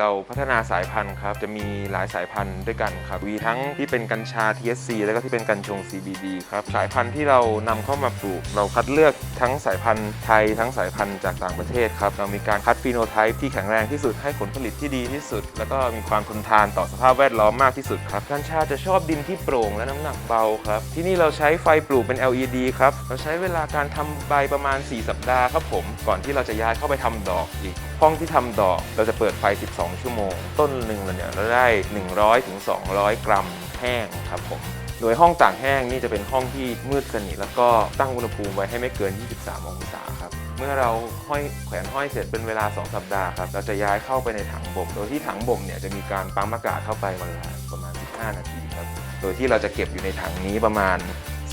เราพัฒนาสายพันธุ์ครับ จะมีหลายสายพันธุ์ด้วยกันครับ มีทั้งที่เป็นกัญชา THC แล้วก็ที่เป็นกัญชง CBD ครับ สายพันธุ์ที่เรานำเข้ามาปลูก เราคัดเลือกทั้งสายพันธุ์ไทย ทั้งสายพันธุ์จากต่างประเทศครับ เรามีการคัดฟีโนไทป์ที่แข็งแรงที่สุด ให้ผลผลิตที่ดีที่สุด แล้วก็มีความทนทานต่อสภาพแวดล้อมมากที่สุดครับ กัญชาจะชอบดินที่โปร่งและน้ำหนักเบาครับ ที่นี่เราใช้ไฟปลูกเป็น LED ครับ เราใช้เวลาการทำใบประมาณ 4 สัปดาห์ครับผม ก่อนที่เราจะย้ายเข้าไปทำดอกอีก ห้องที่ทำดอกเราจะเปิดไฟ 12ชั่วโมง ต้นหนึ่งเราเนี่ยเราได้ 100ถึง200 กรัมแห้งครับผมโดยห้องตากแห้งนี่จะเป็นห้องที่มืดสนิทแล้วก็ตั้งอุณหภูมิไว้ให้ไม่เกิน 23 องศาครับเมื่อเราห้อยแขวนห้อยเสร็จเป็นเวลา 2 สัปดาห์ครับเราจะย้ายเข้าไปในถังบ่ม โดยที่ถังบ่มเนี่ยจะมีการปั๊มอากาศเข้าไปวันละประมาณ 15 นาทีครับโดยที่เราจะเก็บอยู่ในถังนี้ประมาณ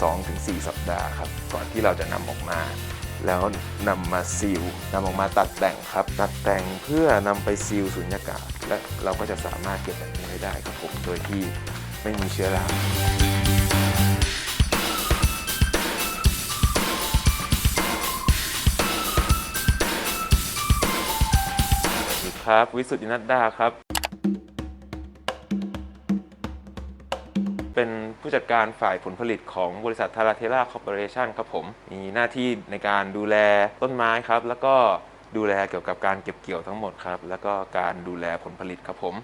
2-4 สัปดาห์ครับก่อนที่เราจะนำออกมา แล้วนำมาซีลนำออกมาตัดแต่งครับ ตัดแต่งเพื่อนำไปซีลสุญญากาศ และเราก็จะสามารถเก็บแบบนี้ไว้ได้ครับผมโดยที่ไม่มีเชื้อราครับ วิสุทธินัดดาครับ เป็นผู้จัดการฝ่ายผลผลิตของบริษัททาราเทล่าคอร์ปอเรชันครับผม มีหน้าที่ในการดูแลต้นไม้ครับ แล้วก็ดูแลเกี่ยวกับการเก็บเกี่ยวทั้งหมดครับ แล้วก็การดูแลผลผลิตครับผม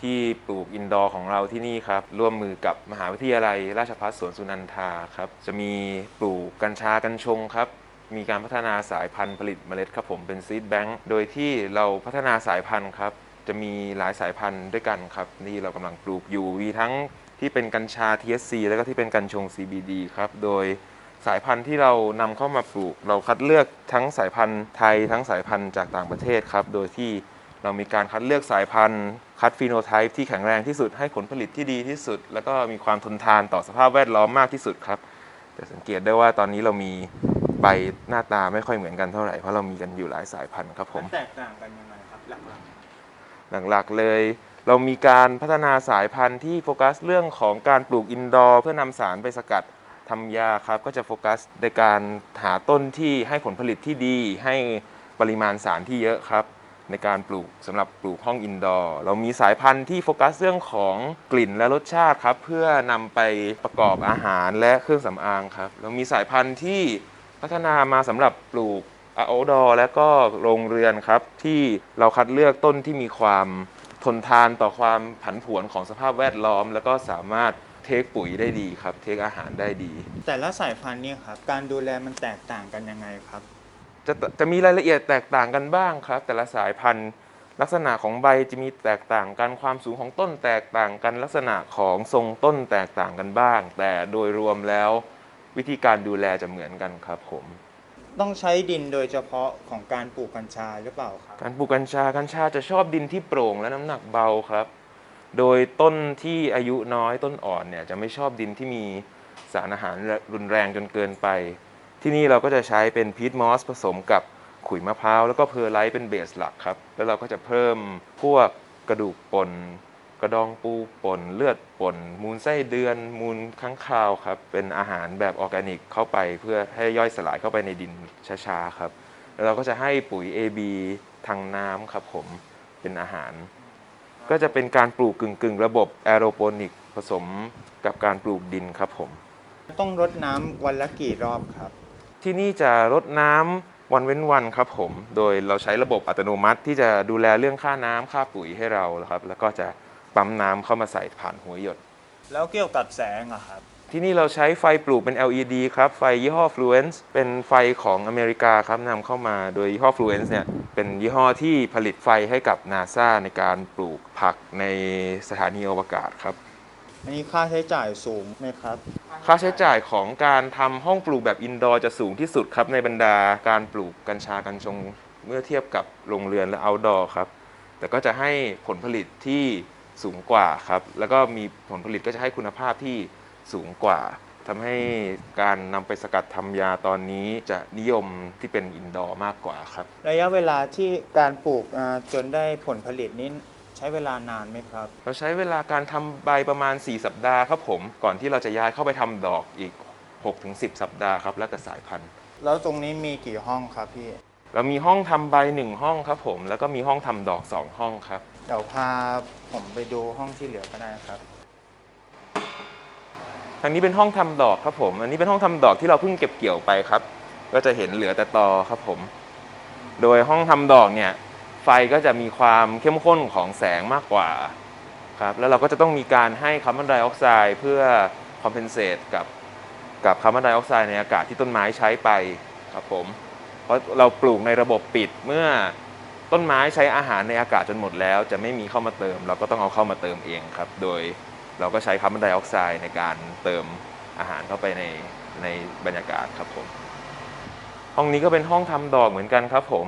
ที่ปลูกอินดอร์ของเราที่นี่ครับ ร่วมมือกับมหาวิทยาลัย ราชภัฏสวนสุนันทาครับ จะมีปลูกกัญชากัญชงครับมีการพัฒนาสายพันธุ์ผลิตเมล็ดครับผมเป็นซีดแบงค์โดยที่เราพัฒนาสายพันธุ์ครับ จะมีหลายสายพันธุ์ด้วยกันครับ นี่เรากำลังปลูกอยู่มีทั้ง ที่เป็นกัญชา THC แล้วก็ที่เป็นกัญชง CBD ครับ โดยสายพันธุ์ที่เรานำเข้ามาปลูก เราคัดเลือกทั้งสายพันธุ์ไทยทั้งสายพันธุ์จากต่างประเทศครับ โดยที่เรามีการคัดเลือกสายพันธุ์ คัดฟีโนไทป์ที่แข็งแรงที่สุดให้ผลผลิตที่ดีที่สุด แล้วก็มีความทนทานต่อสภาพแวดล้อมมากที่สุดครับจะสังเกตได้ว่าตอนนี้เรามีใบหน้าตาไม่ค่อยเหมือนกันเท่าไหร่เพราะเรามีกันอยู่หลายสายพันธุ์ครับผมมันแตกต่างกันยังไงครับหลักหลักๆเลย เรามีการพัฒนาสายพันธุ์ที่โฟกัสเรื่องของการปลูกอินดอร์เพื่อนำสารไปสกัดทำยาครับ ก็จะโฟกัสในการหาต้นที่ให้ผลผลิตที่ดี ให้ปริมาณสารที่เยอะครับ ในการปลูกสำหรับปลูกห้องอินดอร์ เรามีสายพันธุ์ที่โฟกัสเรื่องของกลิ่นและรสชาติครับ เพื่อนำไปประกอบอาหารและเครื่องสำอางครับ เรามีสายพันธุ์ที่พัฒนามาสำหรับปลูก o u t d o o r และก็โรงเรือนครับ ที่เราคัดเลือกต้นที่มีความ ทนทานต่อความผันผวนของสภาพแวดล้อม แล้วก็สามารถเทคปุ๋ยได้ดีครับ เทคอาหารได้ดีๆแต่ละสายพันธุ์เนี่ยครับการดูแลมันแตกต่างกันยังไงครับ จะจะมีรายละเอียดแตกต่างกันบ้างครับ แต่ละสายพันธุ์ลักษณะของใบจะมีแตกต่างกันความสูงของต้นแตกต่างกันลักษณะของทรงต้นแตกต่างกันบ้าง แต่โดยรวมแล้ววิธีการดูแลจะเหมือนกันครับผม ต้องใช้ดินโดยเฉพาะของการปลูกกัญชาหรือเปล่าครับการปลูกกัญชากัญชาจะชอบดินที่โปร่งและน้ำหนักเบาครับ โดยต้นที่อายุน้อยต้นอ่อนเนี่ยจะไม่ชอบดินที่มีสารอาหารรุนแรงจนเกินไป ที่นี่เราก็จะใช้เป็นพีทมอสผสมกับขุยมะพร้าวแล้วก็เพอร์ไลท์เป็นเบสหลักครับ แล้วเราก็จะเพิ่มพวกกระดูกป่น ระดองปูป่นเลือดป่น มูลไส้เดือน มูลค้างคาวครับ เป็นอาหารแบบออร์แกนิกเข้าไปเพื่อให้ย่อยสลายเข้าไปในดินช้าๆครับ แล้วเราก็จะให้ปุ๋ย AB ทางน้ำครับผมเป็นอาหาร ก็จะเป็นการปลูกกึ่งๆ ระบบแอโรโปนิกผสมกับการปลูกดินครับผม ต้องรดน้ำวันละกี่รอบครับ ที่นี่จะรดน้ำวันเว้นวันครับผม โดยเราใช้ระบบอัตโนมัติที่จะดูแลเรื่องค่าน้ำค่าปุ๋ยให้เราครับ แล้วก็จะ ปั๊มน้ำเข้ามาใส่ผ่านหัวหยด แล้วเกี่ยวกับแสงอะครับ ที่นี่เราใช้ไฟปลูกเป็น LED ครับ ไฟยี่ห้อ Fluence เป็นไฟของอเมริกาครับนำเข้ามาโดยยี่ห้อ Fluence เนี่ยเป็นยี่ห้อที่ผลิตไฟให้กับ NASA ในการปลูกผักในสถานีอวกาศครับอันนี้ค่าใช้จ่ายสูงไหมครับ ค่าใช้จ่ายของการทำห้องปลูกแบบอินดอร์จะสูงที่สุดครับในบรรดาการปลูกกัญชากัญชง เมื่อเทียบกับโรงเรือนและ outdoor ครับ แต่ก็จะให้ผลผลิตที่ สูงกว่าครับ แล้วก็มีผลผลิตก็จะให้คุณภาพที่สูงกว่าทำให้การนำไปสกัดทำยาตอนนี้จะนิยมที่เป็นอินดอร์มากกว่าครับ ระยะเวลาที่การปลูกอ่าจนได้ผลผลิตนี้ใช้เวลานานไหมครับ เราใช้เวลาการทำใบประมาณ 4 สัปดาห์ครับผม ก่อนที่เราจะย้ายเข้าไปทำดอกอีก 6-10 สัปดาห์ครับ แล้วแต่สายพันธุ์ แล้วตรงนี้มีกี่ห้องครับพี่ เรามีห้องทำใบหนึ่งห้องครับผม แล้วก็มีห้องทำดอกสองห้องครับ เดี๋ยวพาผมไปดูห้องที่เหลือก็ได้ครับ ทางนี้เป็นห้องทำดอกครับผม อันนี้เป็นห้องทำดอกที่เราเพิ่งเก็บเกี่ยวไปครับ ก็จะเห็นเหลือแต่ตอครับผม โดยห้องทำดอกเนี่ย ไฟก็จะมีความเข้มข้นของแสงมากกว่าครับ แล้วเราก็จะต้องมีการให้คาร์บอนไดออกไซด์เพื่อคอมเพนเซตกับกับคาร์บอนไดออกไซด์ในอากาศที่ต้นไม้ใช้ไปครับผม เพราะเราปลูกในระบบปิดเมื่อ ต้นไม้ใช้อาหารในอากาศจนหมดแล้ว จะไม่มีเข้ามาเติม เราก็ต้องเอาเข้ามาเติมเองครับ โดยเราก็ใช้คาร์บอนไดออกไซด์ในการเติมอาหารเข้าไปในในบรรยากาศครับผม ห้องนี้ก็เป็นห้องทำดอกเหมือนกันครับผม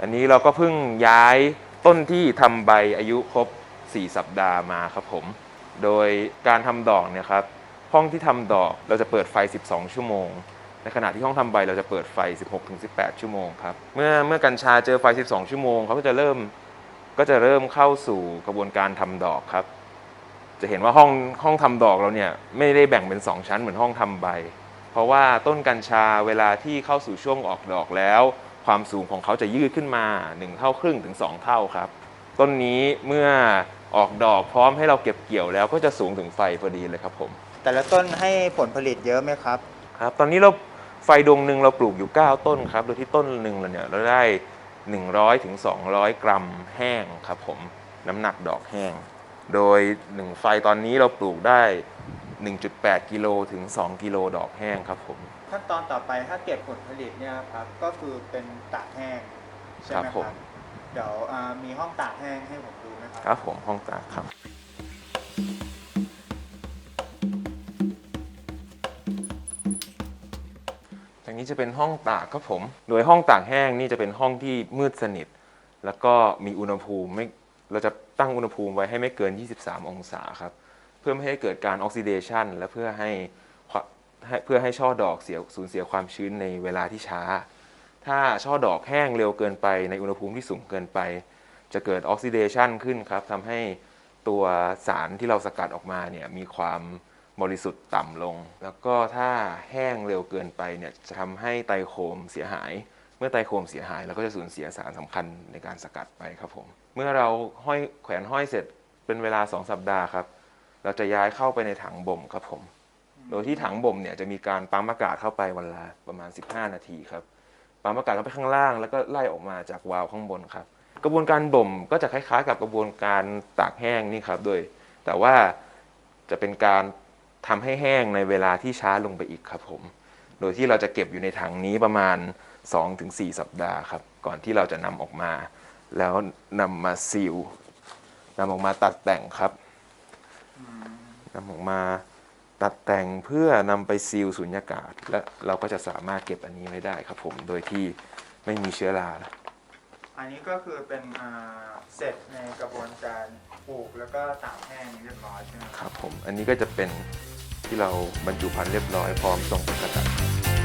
อันนี้เราก็เพิ่งย้ายต้นที่ทำใบอายุครบ 4 สัปดาห์มาครับผม โดยการทำดอกเนี่ยครับ ห้องที่ทำดอกเราจะเปิดไฟ 12 ชั่วโมง ในขณะที่ห้องทำใบเราจะเปิดไฟ 16-18 ชั่วโมงครับ เมื่อเมื่อกัญชาเจอไฟ 12 ชั่วโมงเขาก็จะเริ่มก็จะเริ่มเข้าสู่กระบวนการทำดอกครับ จะเห็นว่าห้องห้องทำดอกเราเนี่ยไม่ได้แบ่งเป็น 2 ชั้นเหมือนห้องทำใบ เพราะว่าต้นกัญชาเวลาที่เข้าสู่ช่วงออกดอกแล้ว ความสูงของเขาจะยืดขึ้นมา 1 เท่าครึ่งถึง 2 เท่าครับ ต้นนี้เมื่อออกดอกพร้อมให้เราเก็บเกี่ยวแล้วก็จะสูงถึงไฟพอดีเลยครับผม แต่ละต้นให้ผลผลิตเยอะไหมครับ ครับ ตอนนี้เรา ไฟดวงหนึ่งเราปลูกอยู่ 9 ต้นครับ โดยที่ต้นหนึ่งเราเนี่ยเราได้ 100ถึง200 กรัมแห้งครับผมน้ำหนักดอกแห้ง โดย 1 ไฟตอนนี้เราปลูกได้ 1.8 กิโลถึง 2 กิโลดอกแห้งครับผม ขั้นตอนต่อไปถ้าเก็บผลผลิตเนี่ยครับก็คือเป็นตากแห้งใช่ไหมครับคผรัมบเดี๋ยวอ่ามีห้องตากแห้งให้ผมดูไหมครัครับผมห้องตากครับ นี้จะเป็นห้องตากครับผม โดยห้องตากแห้งนี่จะเป็นห้องที่มืดสนิท แล้วก็มีอุณหภูมิไม่ เราจะตั้งอุณหภูมิไว้ให้ไม่เกิน 23 องศาครับ เพื่อไม่ให้เกิดการออกซิเดชันและเพื่อให้ความให้เพื่อให้ช่อดอกเสียสูญเสียความชื้นในเวลาที่ช้า ถ้าช่อดอกแห้งเร็วเกินไปในอุณหภูมิที่สูงเกินไป จะเกิดออกซิเดชันขึ้นครับทำให้ตัวสารที่เราสกัดออกมาเนี่ยมีความ บริสุทธิ์ต่ำลง แล้วก็ถ้าแห้งเร็วเกินไปเนี่ยจะทำให้ไตโคมเสียหาย เมื่อไตโคมเสียหายเราก็จะสูญเสียสารสำคัญในการสกัดไปครับผม เมื่อเราห้อยแขวนห้อยเสร็จเป็นเวลา 2 สัปดาห์ครับ เราจะย้ายเข้าไปในถังบ่มครับผม โดยที่ถังบ่มเนี่ยจะมีการปั๊มอากาศเข้าไปวันละประมาณ 15 นาทีครับ ปั๊มอากาศเข้าไปข้างล่าง แล้วก็ไล่ออกมาจากวาล์วข้างบนครับ กระบวนการบ่มก็จะคล้ายๆ กับกระบวนการตากแห้งนี่ครับโดยแต่ว่าจะเป็นการ ทำให้แห้งในเวลาที่ช้าลงไปอีกครับผม โดยที่เราจะเก็บอยู่ในถังนี้ประมาณ 2-4 สัปดาห์ครับ ก่อนที่เราจะนำออกมา แล้วนำมาซีลนำออกมาตัดแต่งครับนำออกมาตัดแต่งเพื่อนำไปซีลสุญญากาศ และเราก็จะสามารถเก็บอันนี้ไว้ได้ครับผม โดยที่ไม่มีเชื้อราอันนี้ก็คือเป็นอ่าเสร็จในกระบวนการปลูกแล้วก็ตากแห้งเรียบร้อยใช่ไหมครับครับผม อันนี้ก็จะเป็น ที่เราบรรจุภัณฑ์เรียบร้อยพร้อมส่งไปสกัดครับ